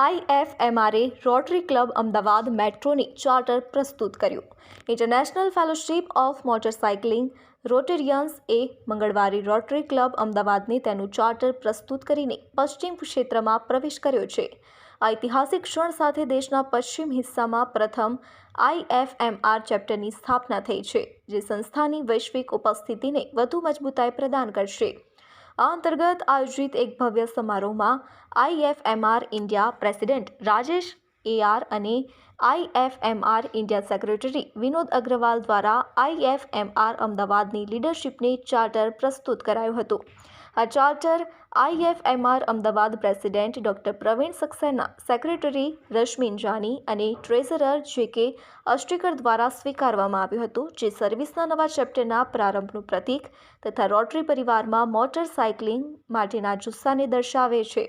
આઈએફએમઆરએ rotary club Ahmedabad મેટ્રોની charter પ્રસ્તુત કર્યું. International fellowship of motorcycling rotarians એ મંગળવારે રોટરી ક્લબ અમદાવાદને તેનું ચાર્ટર પ્રસ્તુત કરીને પશ્ચિમ ક્ષેત્રમાં પ્રવેશ કર્યો છે. ઐતિહાસિક ક્ષણ સાથે દેશના પશ્ચિમ હિસ્સામાં પ્રથમ આઈએફએમઆર ચેપ્ટરની સ્થાપના થઈ છે, જે સંસ્થાની વૈશ્વિક ઉપસ્થિતિને વધુ મજબૂતાઈ પ્રદાન કરશે. આ અંતર્ગત આયોજિત એક ભવ્ય સમારોહમાં IFMR India president Rajesh AR અને IFMR India secretary Vinod Agrawal દ્વારા આઈએફએમઆર અમદાવાદની લીડરશિપને ચાર્ટર પ્રસ્તુત કરાયું હતું. આ charter IFMR Ahmedabad president doctor Pravin Saxena, secretary Rashmin Jani અને ટ્રેઝરર જે કે અષ્ટીકર દ્વારા સ્વીકારવામાં આવ્યું હતું, જે સર્વિસના નવા ચેપ્ટરના પ્રારંભનું પ્રતીક તથા રોટરી પરિવારમાં મોટર સાયકલિંગ માટેના જુસ્સાને દર્શાવે છે.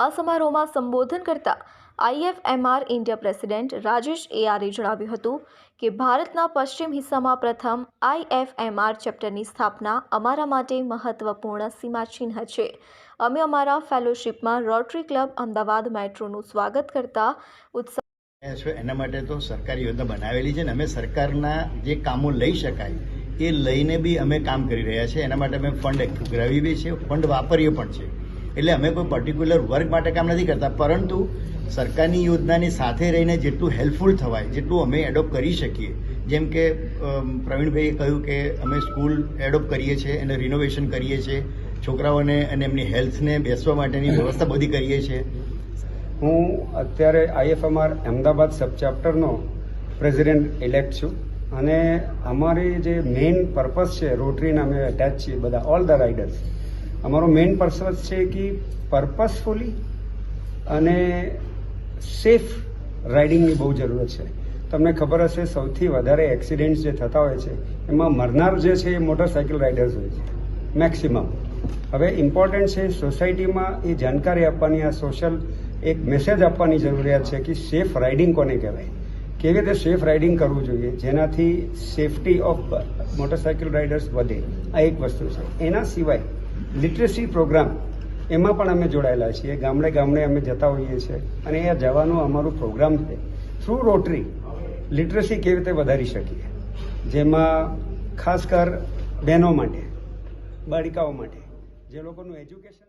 આ સમારોહમાં સંબોધન કરતા આઈએફએમઆર ઇન્ડિયા પ્રેસિડેન્ટ રાજેશ એઆરે જણાવ્યું હતું કે ભારતના પશ્ચિમ હિસ્સામાં પ્રથમ આઈએફએમઆર ચેપ્ટરની સ્થાપના અમારા માટે મહત્વપૂર્ણ સીમાચિહ્ન છે. અમે અમારા ફેલોશિપમાં રોટરી ક્લબ અમદાવાદ મેટ્રોનું સ્વાગત કરતા ઉત્સાહ એના માટે તો સરકારી યોજના બનાવેલી છે ને અમે સરકારના જે કામો લઈ શકાય એ લઈને બી અમે કામ કરી રહ્યા છીએ. એના માટે અમે ફંડ એક્ટિવ કરાવી બી છે. ફંડ વાપરીએ પણ છે. એટલે અમે કોઈ પર્ટિક્યુલર વર્ગ માટે કામ નથી કરતા, પરંતુ સરકારની યોજનાની સાથે રહીને જેટલું હેલ્પફુલ થવાય, જેટલું અમે એડોપ્ટ કરી શકીએ. જેમ કે પ્રવીણભાઈએ કહ્યું કે અમે સ્કૂલ એડોપ્ટ કરીએ છીએ, એને રિનોવેશન કરીએ છીએ, છોકરાઓને અને એમની હેલ્થને બેસવા માટેની વ્યવસ્થા બધી કરીએ છીએ. હું અત્યારે આઈએફએમઆર અમદાવાદ સબ ચેપ્ટરનો પ્રેસિડેન્ટ ઇલેક્ટ છું અને અમારી જે મેઇન પર્પઝ છે રોટરીના અમે અટેચ છીએ બધા ઓલ ધ રાઇડર્સ અમારો મેઇન પર્પઝ છે કે પર્પઝફુલી અને સેફ રાઇડિંગની બહુ જરૂરત છે. તમને ખબર હશે, સૌથી વધારે એક્સિડન્ટ્સ જે થતા હોય છે, એમાં મરનાર જે છે એ મોટરસાઇકલ રાઇડર્સ હોય છે. મેક્સિમમ હવે ઇમ્પોર્ટન્ટ છે સોસાયટીમાં એ જાણકારી આપવાની, આ સોશિયલ એક મેસેજ આપવાની જરૂરિયાત છે કે સેફ રાઇડિંગ કોને કહેવાય? કેવી રીતે સેફ રાઇડિંગ કરવું જોઈએ? જેનાથી સેફટી ઓફ મોટરસાઇકલ રાઇડર્સ વધે. આ એક વસ્તુ છે. એના સિવાય લિટરસી પ્રોગ્રામ, એમાં પણ અમે જોડાયેલા છીએ. ગામડે ગામડે અમે જતા હોઈએ છીએ. અને એ જવાનું અમારું પ્રોગ્રામ છે. થ્રુ રોટરી લિટરસી કેવી રીતે વધારી શકીએ? જેમાં ખાસ કર બહેનો માટે, બાળિકાઓ માટે, જે લોકોનું એજ્યુકેશન